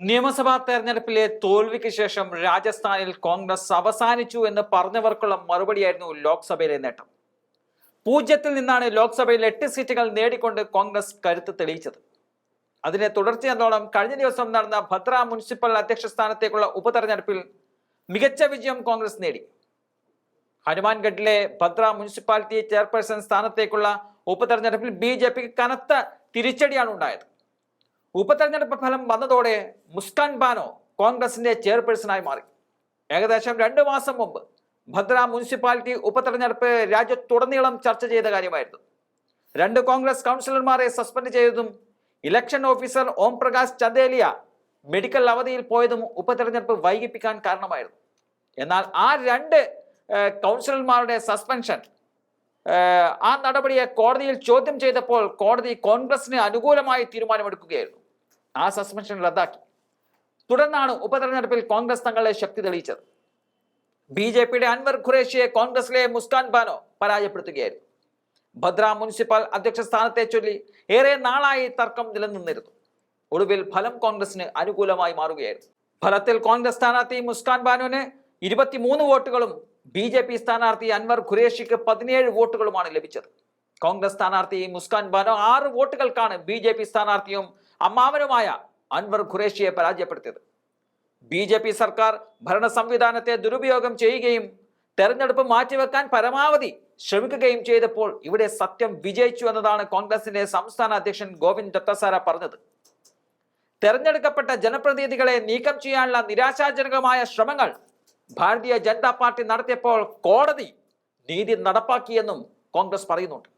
നിയമസഭാ തെരഞ്ഞെടുപ്പിലെ തോൽവിക്ക് ശേഷം രാജസ്ഥാനിൽ കോൺഗ്രസ് അവസാനിച്ചു എന്ന് പറഞ്ഞവർക്കുള്ള മറുപടിയായിരുന്നു ലോക്സഭയിലെ നേട്ടം. പൂജ്യത്തിൽ നിന്നാണ് ലോക്സഭയിൽ എട്ട് സീറ്റുകൾ നേടിക്കൊണ്ട് കോൺഗ്രസ് കരുത്ത് തെളിയിച്ചത്. അതിനെ തുടർച്ചയെന്നോളം കഴിഞ്ഞ ദിവസം നടന്ന ഭദ്ര മുനിസിപ്പൽ അധ്യക്ഷ സ്ഥാനത്തേക്കുള്ള ഉപതെരഞ്ഞെടുപ്പിൽ മികച്ച വിജയം കോൺഗ്രസ് നേടി. ഹനുമാൻഗഡിലെ ഭദ്ര മുനിസിപ്പാലിറ്റി ചെയർപേഴ്സൺ സ്ഥാനത്തേക്കുള്ള ഉപതെരഞ്ഞെടുപ്പിൽ ബി കനത്ത തിരിച്ചടിയാണ് ഉണ്ടായത്. ഉപതെരഞ്ഞെടുപ്പ് ഫലം വന്നതോടെ മുസ്കാൻ ബാനോ കോൺഗ്രസിന്റെ ചെയർപേഴ്സണായി മാറി. ഏകദേശം രണ്ടു മാസം മുമ്പ് ഭദ്ര മുനിസിപ്പാലിറ്റി ഉപതെരഞ്ഞെടുപ്പ് രാജ്യത്തുടനീളം ചർച്ച ചെയ്ത കാര്യമായിരുന്നു. രണ്ട് കോൺഗ്രസ് കൗൺസിലർമാരെ സസ്പെൻഡ് ചെയ്തതും election officer Om Prakash Chandelia medical അവധിയിൽ പോയതും ഉപതെരഞ്ഞെടുപ്പ് വൈകിപ്പിക്കാൻ കാരണമായിരുന്നു. എന്നാൽ ആ രണ്ട് കൗൺസിലർമാരുടെ സസ്പെൻഷൻ ആ നടപടിയെ കോടതിയിൽ ചോദ്യം ചെയ്തപ്പോൾ കോടതി കോൺഗ്രസിന് അനുകൂലമായി തീരുമാനമെടുക്കുകയായിരുന്നു. ആ സസ്പെൻഷൻ റദ്ദാക്കി. തുടർന്നാണ് ഉപതെരഞ്ഞെടുപ്പിൽ കോൺഗ്രസ് തങ്ങളെ ശക്തി തെളിയിച്ചത്. ബി ജെ പിയുടെ അൻവർ ഖുറേഷിയെ കോൺഗ്രസിലെ മുസ്കാൻ ബാനോ പരാജയപ്പെടുത്തുകയായിരുന്നു. ഭദ്ര മുനിസിപ്പൽ അധ്യക്ഷ സ്ഥാനത്തെ ചൊല്ലി ഏറെ നാളായി തർക്കം നിലനിന്നിരുന്നു. ഒടുവിൽ ഫലം കോൺഗ്രസിന് അനുകൂലമായി മാറുകയായിരുന്നു. ഫലത്തിൽ കോൺഗ്രസ് സ്ഥാനാർത്ഥി മുസ്കാൻ ബാനുവിന് ഇരുപത്തിമൂന്ന് വോട്ടുകളും ബി ജെ പി സ്ഥാനാർത്ഥി അൻവർ ഖുറേഷിക്ക് പതിനേഴ് വോട്ടുകളുമാണ് ലഭിച്ചത്. കോൺഗ്രസ് സ്ഥാനാർത്ഥി മുസ്കാൻ ബാനോ ആറ് വോട്ടുകൾക്കാണ് ബി ജെ പി സ്ഥാനാർത്ഥിയും അമ്മാവനുമായ അൻവർ ഖുറേഷിയെ പരാജയപ്പെടുത്തിയത്. ബി ജെ പി സർക്കാർ ഭരണ സംവിധാനത്തെ ദുരുപയോഗം ചെയ്യുകയും തെരഞ്ഞെടുപ്പ് മാറ്റിവെക്കാൻ പരമാവധി ശ്രമിക്കുകയും ചെയ്തപ്പോൾ ഇവിടെ സത്യം വിജയിച്ചു എന്നതാണ് കോൺഗ്രസിന്റെ സംസ്ഥാന അധ്യക്ഷൻ ഗോവിന്ദ് ദത്തസാര പറഞ്ഞത്. തെരഞ്ഞെടുക്കപ്പെട്ട ജനപ്രതിനിധികളെ നീക്കം ചെയ്യാനുള്ള നിരാശാജനകമായ ശ്രമങ്ങൾ ഭാരതീയ ജനതാ പാർട്ടി നടത്തിയപ്പോൾ കോടതി നീതി നടപ്പാക്കിയെന്നും കോൺഗ്രസ് പറയുന്നുണ്ട്.